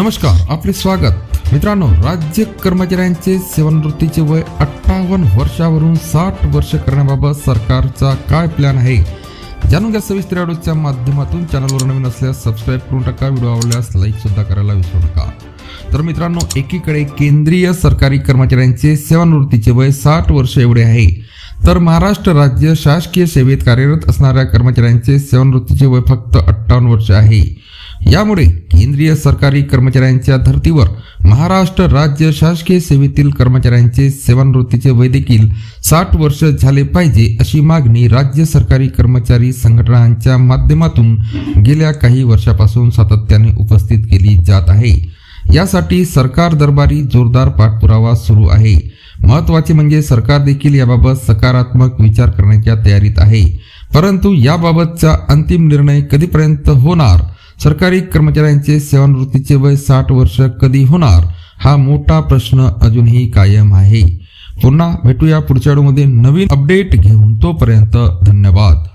नमस्कार आपले स्वागत. मित्रांनो राज्य कर्मचाऱ्यांचे सेवानिवृत्तीचे वय अठ्ठावन्न वर्षावरून साठ वर्ष करण्याबाबत सरकारचा काय प्लॅन आहे? जाणून घ्या सविस्तर व्हिडिओच्या माध्यमातून. चॅनलवर नवीन असल्यास सबस्क्राईब करून टाका. व्हिडिओ आवडल्यास लाईक सुद्धा करायला विसरू नका. तर मित्रांनो एकीकडे केंद्रीय सरकारी कर्मचाऱ्यांचे सेवानिवृत्तीचे वय साठ वर्ष एवढे आहे. तर महाराष्ट्र राज्य शासकीय सेवेत कार्यरत असणाऱ्या कर्मचाऱ्यांचे सेवानिवृत्तीचे वय फक्त अठ्ठावन्न वर्ष आहे. यामुळे केंद्रीय सरकारी कर्मचाऱ्यांच्या धर्तीवर महाराष्ट्र राज्य शासकीय सेवेतील कर्मचाऱ्यांचे सेवानिवृत्तीचे वय देखील साठ वर्ष झाले पाहिजे अशी मागणी राज्य सरकारी कर्मचारी संघटनांच्या माध्यमातून गेल्या काही वर्षापासून सातत्याने उपस्थित केली जात आहे. यासाठी सरकार दरबारी जोरदार पाठपुरावा सुरू आहे. महत्त्वाचे म्हणजे सरकार देखील याबाबत सकारात्मक विचार करण्याच्या तयारीत आहे. परंतु याबाबतचा अंतिम निर्णय कधीपर्यंत होणार? सरकारी कर्मचाऱ्यांचे सेवानिवृत्तीचे वय साठ वर्ष कधी होणार? हा मोठा प्रश्न अजूनही कायम आहे. पुन्हा भेटूया पुढच्या व्हिडिओमध्ये नवीन अपडेट घेऊन तोपर्यंत धन्यवाद.